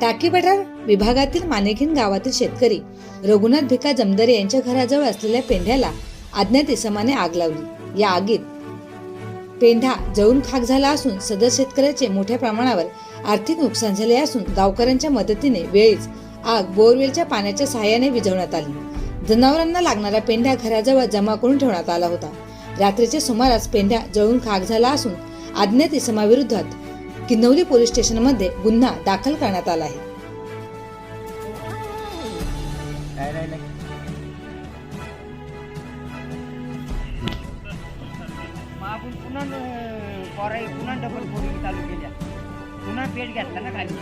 टाकी पठार विभागातील मानेखिन गावातील शेतकरी रघुनाथ भिका जमदारे यांच्या घराजवळ असलेल्या पेंढ्याला अज्ञात इसमाने आग लावली. या आगीत पेंढा जळून खाक झाला असून सदर शेतकऱ्याचे मोठ्या प्रमाणावर आर्थिक नुकसान झाले असून गावकऱ्यांच्या मदतीने वेळीच आग बोरवेलच्या पाण्याच्या सहाय्याने विझवण्यात आली. जनावरांना लागणारा पेंढा घराजवळ जमा करून ठेवण्यात आला होता. रात्रीच्या सुमारास पेंढा जळून खाक झाला असून अज्ञात इसमाविरोधात किन्नौली पोलीस स्टेशनमध्ये गुन्हा दाखल करण्यात आला आहे. आपण पुन्हा पोराई पुन्हा डबल फोडिंग चालू केल्या पुन्हा पेट घातला ना खाली.